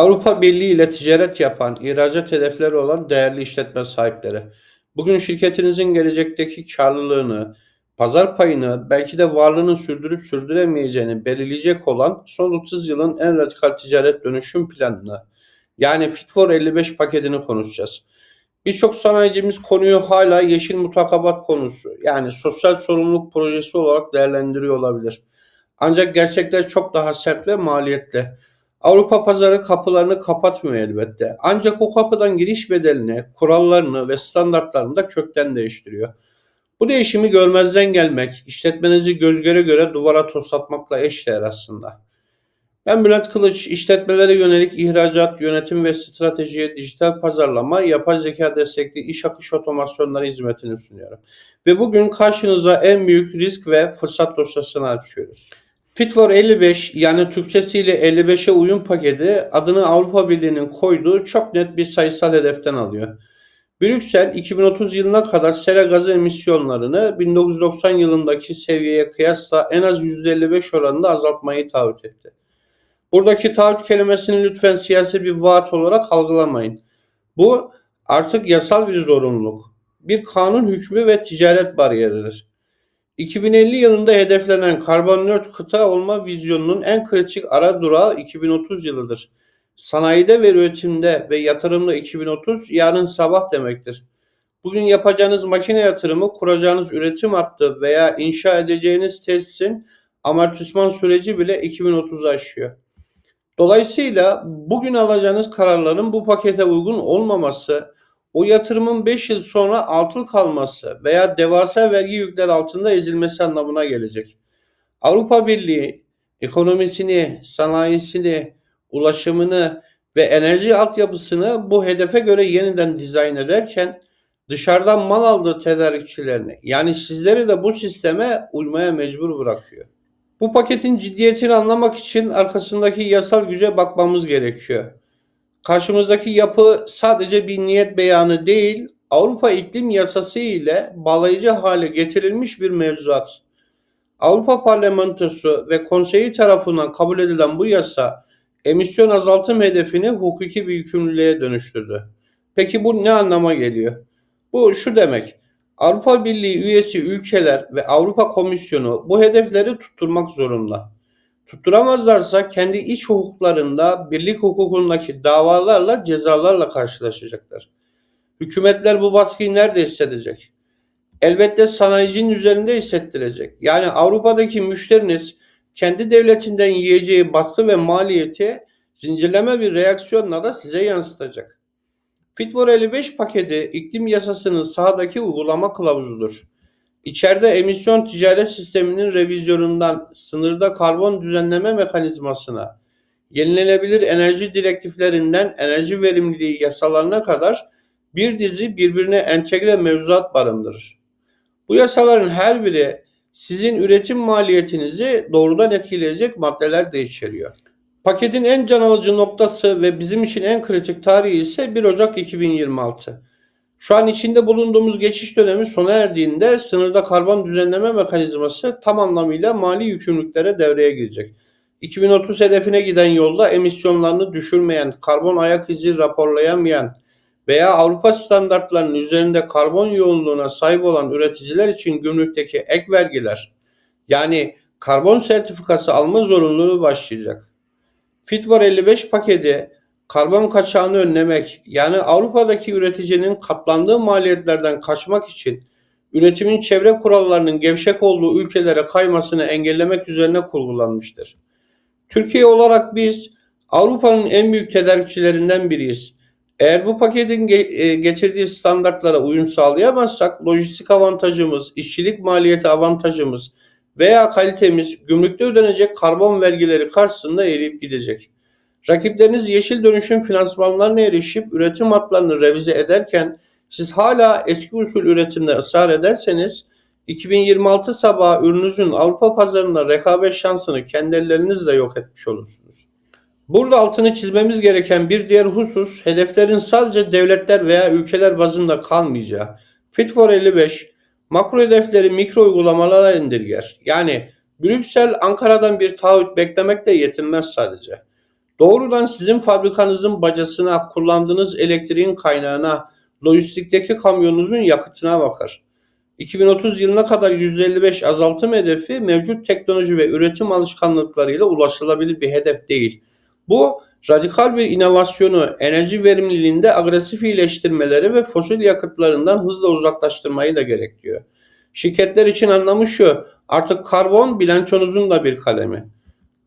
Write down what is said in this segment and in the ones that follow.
Avrupa Birliği ile ticaret yapan, ihracat hedefleri olan değerli işletme sahipleri. Bugün şirketinizin gelecekteki karlılığını, pazar payını, belki de varlığını sürdürüp sürdüremeyeceğini belirleyecek olan son 30 yılın en radikal ticaret dönüşüm planını, yani Fit for 55 paketini konuşacağız. Birçok sanayicimiz konuyu hala yeşil mutakabat konusu, yani sosyal sorumluluk projesi olarak değerlendiriyor olabilir. Ancak gerçekler çok daha sert ve maliyetli. Avrupa pazarı kapılarını kapatmıyor elbette. Ancak o kapıdan giriş bedelini, kurallarını ve standartlarını da kökten değiştiriyor. Bu değişimi görmezden gelmek, işletmenizi göz göre göre duvara toslatmakla eşdeğer aslında. Ben Bülent Kılıç, işletmelere yönelik ihracat, yönetim ve stratejiye dijital pazarlama, yapay zeka destekli iş akış otomasyonları hizmetini sunuyorum. Ve bugün karşınıza en büyük risk ve fırsat dosyasını açıyoruz. Fit for 55 yani Türkçesiyle 55'e uyum paketi adını Avrupa Birliği'nin koyduğu çok net bir sayısal hedeften alıyor. Brüksel 2030 yılına kadar sera gazı emisyonlarını 1990 yılındaki seviyeye kıyasla en az %55 oranında azaltmayı taahhüt etti. Buradaki taahhüt kelimesini lütfen siyasi bir vaat olarak algılamayın. Bu artık yasal bir zorunluluk. Bir kanun hükmü ve ticaret bariyeridir. 2050 yılında hedeflenen karbon nötr kıta olma vizyonunun en kritik ara durağı 2030 yılıdır. Sanayide ve üretimde ve yatırımda 2030 yarın sabah demektir. Bugün yapacağınız makine yatırımı, kuracağınız üretim hattı veya inşa edeceğiniz tesisin amortisman süreci bile 2030'u aşıyor. Dolayısıyla bugün alacağınız kararların bu pakete uygun olmaması, o yatırımın 5 yıl sonra atıl kalması veya devasa vergi yükler altında ezilmesi anlamına gelecek. Avrupa Birliği ekonomisini, sanayisini, ulaşımını ve enerji altyapısını bu hedefe göre yeniden dizayn ederken dışarıdan mal aldığı tedarikçilerini yani sizleri de bu sisteme uymaya mecbur bırakıyor. Bu paketin ciddiyetini anlamak için arkasındaki yasal güce bakmamız gerekiyor. Karşımızdaki yapı sadece bir niyet beyanı değil, Avrupa İklim Yasası ile bağlayıcı hale getirilmiş bir mevzuat. Avrupa Parlamentosu ve Konseyi tarafından kabul edilen bu yasa emisyon azaltım hedefini hukuki bir yükümlülüğe dönüştürdü. Peki bu ne anlama geliyor? Bu şu demek. Avrupa Birliği üyesi ülkeler ve Avrupa Komisyonu bu hedefleri tutturmak zorunda. Tutturamazlarsa kendi iç hukuklarında birlik hukukundaki davalarla cezalarla karşılaşacaklar. Hükümetler bu baskıyı nerede hissedecek? Elbette sanayicinin üzerinde hissettirecek. Yani Avrupa'daki müşteriniz kendi devletinden yiyeceği baskı ve maliyeti zincirleme bir reaksiyonla da size yansıtacak. Fit for 55 paketi iklim yasasının sahadaki uygulama kılavuzudur. İçeride emisyon ticaret sisteminin revizyonundan sınırda karbon düzenleme mekanizmasına, yenilenebilir enerji direktiflerinden enerji verimliliği yasalarına kadar bir dizi birbirine entegre mevzuat barındırır. Bu yasaların her biri sizin üretim maliyetinizi doğrudan etkileyecek maddeler de içeriyor. Paketin en can alıcı noktası ve bizim için en kritik tarihi ise 1 Ocak 2026. Şu an içinde bulunduğumuz geçiş dönemi sona erdiğinde sınırda karbon düzenleme mekanizması tam anlamıyla mali yükümlülüklere devreye girecek. 2030 hedefine giden yolda emisyonlarını düşürmeyen, karbon ayak izi raporlayamayan veya Avrupa standartlarının üzerinde karbon yoğunluğuna sahip olan üreticiler için gümrükteki ek vergiler yani karbon sertifikası alma zorunluluğu başlayacak. Fit for 55 paketi karbon kaçağını önlemek yani Avrupa'daki üreticinin katlandığı maliyetlerden kaçmak için üretimin çevre kurallarının gevşek olduğu ülkelere kaymasını engellemek üzerine kurgulanmıştır. Türkiye olarak biz Avrupa'nın en büyük tedarikçilerinden biriyiz. Eğer bu paketin e, getirdiği standartlara uyum sağlayamazsak lojistik avantajımız, işçilik maliyeti avantajımız veya kalitemiz gümrükte ödenecek karbon vergileri karşısında eriyip gidecek. Rakipleriniz yeşil dönüşüm finansmanlarına erişip üretim hatlarını revize ederken siz hala eski usul üretimde ısrar ederseniz 2026 sabahı ürününüzün Avrupa pazarında rekabet şansını kendi ellerinizle yok etmiş olursunuz. Burada altını çizmemiz gereken bir diğer husus hedeflerin sadece devletler veya ülkeler bazında kalmayacağı. Fit for 55 makro hedefleri mikro uygulamalara indirger. Yani Brüksel Ankara'dan bir taahhüt beklemekle yetinmez sadece. Doğrudan sizin fabrikanızın bacasına, kullandığınız elektriğin kaynağına, lojistikteki kamyonunuzun yakıtına bakar. 2030 yılına kadar %55 azaltım hedefi mevcut teknoloji ve üretim alışkanlıklarıyla ulaşılabilir bir hedef değil. Bu radikal bir inovasyonu, enerji verimliliğinde agresif iyileştirmeleri ve fosil yakıtlarından hızla uzaklaştırmayı da gerektiriyor. Şirketler için anlamı şu, artık karbon bilançonuzun da bir kalemi.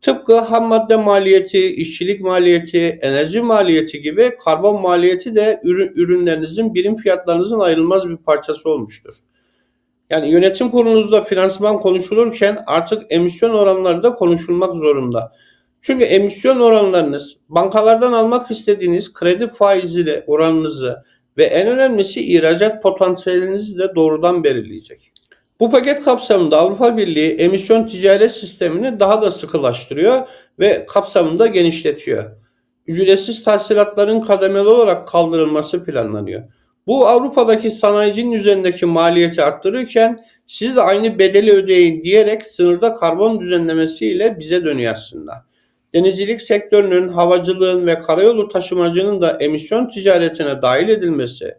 Tıpkı ham madde maliyeti, işçilik maliyeti, enerji maliyeti gibi karbon maliyeti de ürünlerinizin birim fiyatlarınızın ayrılmaz bir parçası olmuştur. Yani yönetim kurulunuzda finansman konuşulurken artık emisyon oranları da konuşulmak zorunda. Çünkü emisyon oranlarınız bankalardan almak istediğiniz kredi faiziyle oranınızı ve en önemlisi ihracat potansiyelinizi de doğrudan belirleyecek. Bu paket kapsamında Avrupa Birliği emisyon ticaret sistemini daha da sıkılaştırıyor ve kapsamını da genişletiyor. Ücretsiz tahsilatların kademeli olarak kaldırılması planlanıyor. Bu Avrupa'daki sanayicinin üzerindeki maliyeti arttırırken siz de aynı bedeli ödeyin diyerek sınırda karbon düzenlemesiyle bize dönüyor aslında. Denizcilik sektörünün, havacılığın ve karayolu taşımacının da emisyon ticaretine dahil edilmesi,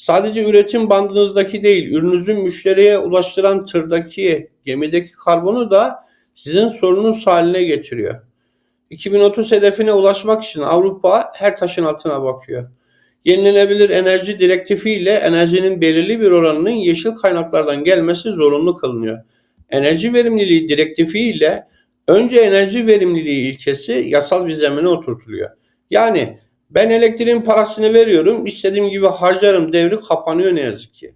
sadece üretim bandınızdaki değil, ürününüzün müşteriye ulaştıran tırdaki, gemideki karbonu da sizin sorununuz haline getiriyor. 2030 hedefine ulaşmak için Avrupa her taşın altına bakıyor. Yenilenebilir enerji direktifi ile enerjinin belirli bir oranının yeşil kaynaklardan gelmesi zorunlu kılınıyor. Enerji verimliliği direktifi ile önce enerji verimliliği ilkesi yasal bir zemine oturtuluyor. Yani ben elektriğin parasını veriyorum, istediğim gibi harcarım devri kapanıyor ne yazık ki.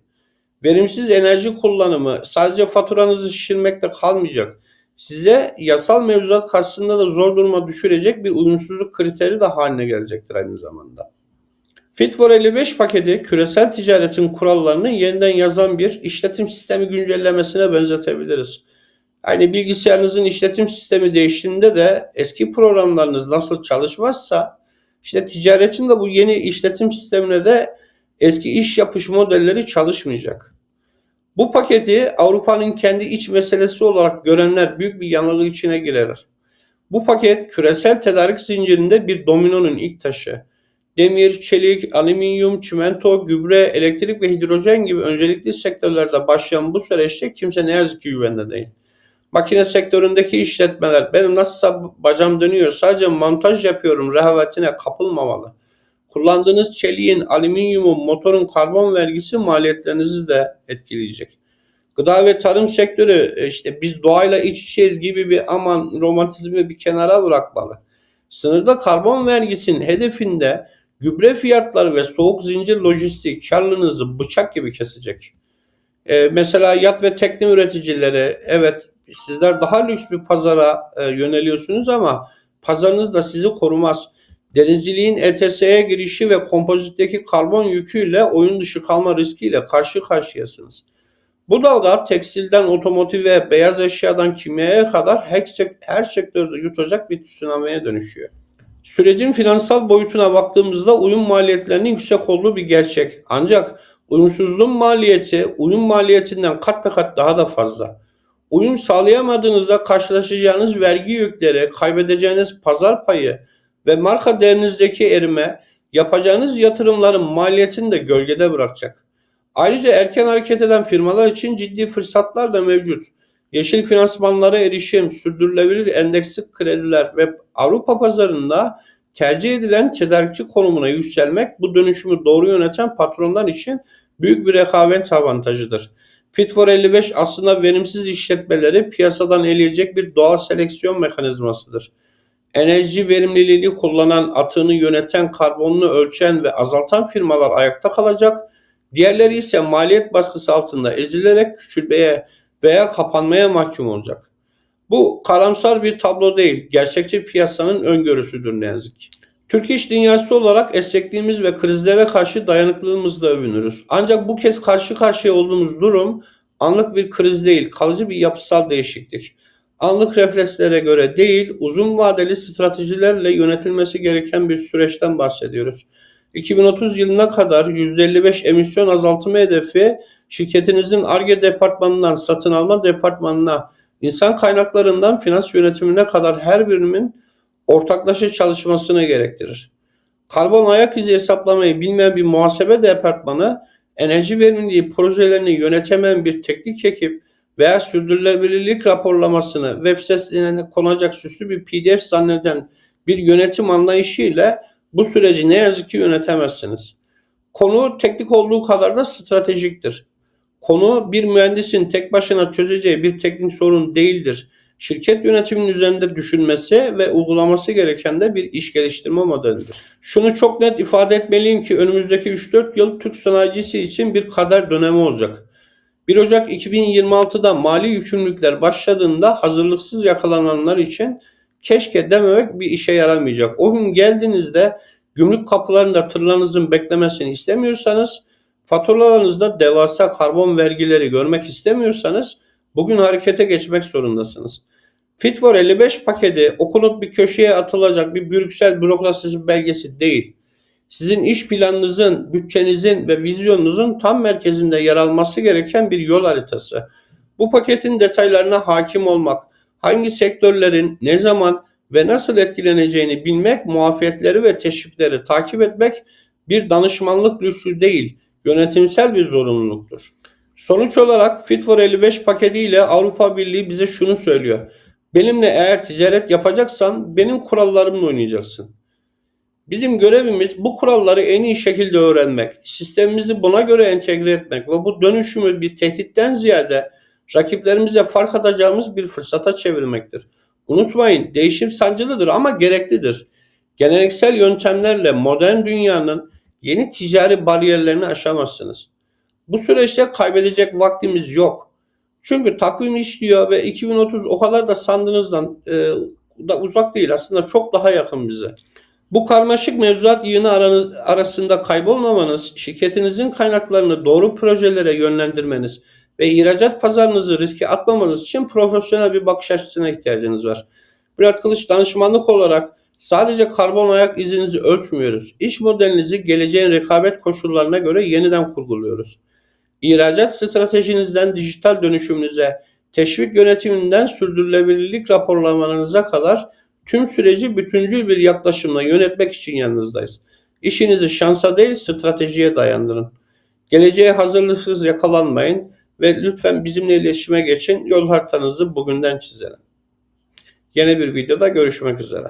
Verimsiz enerji kullanımı sadece faturanızı şişirmekle kalmayacak. Size yasal mevzuat karşısında da zor duruma düşürecek bir uyumsuzluk kriteri de haline gelecektir aynı zamanda. Fit for 55 paketi küresel ticaretin kurallarını yeniden yazan bir işletim sistemi güncellemesine benzetebiliriz. Aynı bilgisayarınızın işletim sistemi değiştiğinde de eski programlarınız nasıl çalışmazsa işte ticaretin de bu yeni işletim sistemine de eski iş yapış modelleri çalışmayacak. Bu paketi Avrupa'nın kendi iç meselesi olarak görenler büyük bir yanılgı içine girer. Bu paket küresel tedarik zincirinde bir dominonun ilk taşı demir, çelik, alüminyum, çimento, gübre, elektrik ve hidrojen gibi öncelikli sektörlerde başlayan bu süreçte kimse ne yazık ki güvende değil. Makine sektöründeki işletmeler benim nasılsa bacam dönüyor sadece montaj yapıyorum rehavetine kapılmamalı. Kullandığınız çeliğin, alüminyumun, motorun karbon vergisi maliyetlerinizi de etkileyecek. Gıda ve tarım sektörü e, işte biz doğayla iç içeyiz gibi bir aman romantizmi bir kenara bırakmalı. Sınırda karbon vergisinin hedefinde Gübre fiyatları ve soğuk zincir lojistik karlılığınızı bıçak gibi kesecek. Ee, mesela yat ve tekne üreticileri evet sizler daha lüks bir pazara e, yöneliyorsunuz ama pazarınız da sizi korumaz. Denizciliğin ETS'ye girişi ve kompozitteki karbon yüküyle oyun dışı kalma riskiyle karşı karşıyasınız. Bu dalga tekstilden otomotive, beyaz eşyadan kimyaya kadar her, her sektörde yutacak bir tsunami'ye dönüşüyor. Sürecin finansal boyutuna baktığımızda uyum maliyetlerinin yüksek olduğu bir gerçek. Ancak uyumsuzluğun maliyeti uyum maliyetinden kat be kat daha da fazla. Uyum sağlayamadığınızda karşılaşacağınız vergi yükleri, kaybedeceğiniz pazar payı ve marka değerinizdeki erime yapacağınız yatırımların maliyetini de gölgede bırakacak. Ayrıca erken hareket eden firmalar için ciddi fırsatlar da mevcut. Yeşil finansmanlara erişim, sürdürülebilir endeksli krediler ve Avrupa pazarında tercih edilen tedarikçi konumuna yükselmek bu dönüşümü doğru yöneten patronlar için büyük bir rekabet avantajıdır. Fit for 55 aslında verimsiz işletmeleri piyasadan eleyecek bir doğal seleksiyon mekanizmasıdır. Enerji verimliliğini kullanan, atığını yöneten, karbonunu ölçen ve azaltan firmalar ayakta kalacak. Diğerleri ise maliyet baskısı altında ezilerek küçülmeye veya kapanmaya mahkum olacak. Bu karamsar bir tablo değil, gerçekçi piyasanın öngörüsüdür ne yazık ki. Türk iş dünyası olarak esnekliğimiz ve krizlere karşı dayanıklılığımızla övünürüz. Ancak bu kez karşı karşıya olduğumuz durum anlık bir kriz değil, kalıcı bir yapısal değişiklik. Anlık reflekslere göre değil, uzun vadeli stratejilerle yönetilmesi gereken bir süreçten bahsediyoruz. 2030 yılına kadar %55 emisyon azaltımı hedefi şirketinizin ARGE departmanından satın alma departmanına, insan kaynaklarından finans yönetimine kadar her birinin ortaklaşa çalışmasını gerektirir. Karbon ayak izi hesaplamayı bilmeyen bir muhasebe departmanı, enerji verimliliği projelerini yönetemeyen bir teknik ekip veya sürdürülebilirlik raporlamasını web sitesine konacak süslü bir pdf zanneden bir yönetim anlayışıyla bu süreci ne yazık ki yönetemezsiniz. Konu teknik olduğu kadar da stratejiktir. Konu bir mühendisin tek başına çözeceği bir teknik sorun değildir. Şirket yönetiminin üzerinde düşünmesi ve uygulaması gereken de bir iş geliştirme modelidir. Şunu çok net ifade etmeliyim ki önümüzdeki 3-4 yıl Türk sanayicisi için bir kader dönemi olacak. 1 Ocak 2026'da mali yükümlülükler başladığında hazırlıksız yakalananlar için keşke dememek bir işe yaramayacak. O gün geldiğinizde gümrük kapılarında tırlarınızın beklemesini istemiyorsanız, faturalarınızda devasa karbon vergileri görmek istemiyorsanız bugün harekete geçmek zorundasınız. Fit for 55 paketi okunup bir köşeye atılacak bir Brüksel bürokrasisi belgesi değil. Sizin iş planınızın, bütçenizin ve vizyonunuzun tam merkezinde yer alması gereken bir yol haritası. Bu paketin detaylarına hakim olmak, hangi sektörlerin ne zaman ve nasıl etkileneceğini bilmek, muafiyetleri ve teşvikleri takip etmek bir danışmanlık lüksü değil, yönetimsel bir zorunluluktur. Sonuç olarak Fit for 55 paketiyle Avrupa Birliği bize şunu söylüyor. Benimle eğer ticaret yapacaksan benim kurallarımla oynayacaksın. Bizim görevimiz bu kuralları en iyi şekilde öğrenmek, sistemimizi buna göre entegre etmek ve bu dönüşümü bir tehditten ziyade rakiplerimize fark atacağımız bir fırsata çevirmektir. Unutmayın değişim sancılıdır ama gereklidir. Geleneksel yöntemlerle modern dünyanın yeni ticari bariyerlerini aşamazsınız. Bu süreçte kaybedecek vaktimiz yok. Çünkü takvim işliyor ve 2030 o kadar da sandığınızdan e, da uzak değil aslında çok daha yakın bize. Bu karmaşık mevzuat yığını aranız, arasında kaybolmamanız, şirketinizin kaynaklarını doğru projelere yönlendirmeniz ve ihracat pazarınızı riske atmamanız için profesyonel bir bakış açısına ihtiyacınız var. Bülent Kılıç danışmanlık olarak sadece karbon ayak izinizi ölçmüyoruz. İş modelinizi geleceğin rekabet koşullarına göre yeniden kurguluyoruz. İhracat stratejinizden dijital dönüşümünüze, teşvik yönetiminden sürdürülebilirlik raporlamalarınıza kadar tüm süreci bütüncül bir yaklaşımla yönetmek için yanınızdayız. İşinizi şansa değil stratejiye dayandırın. Geleceğe hazırlıksız yakalanmayın ve lütfen bizimle iletişime geçin. Yol haritanızı bugünden çizelim. Yeni bir videoda görüşmek üzere.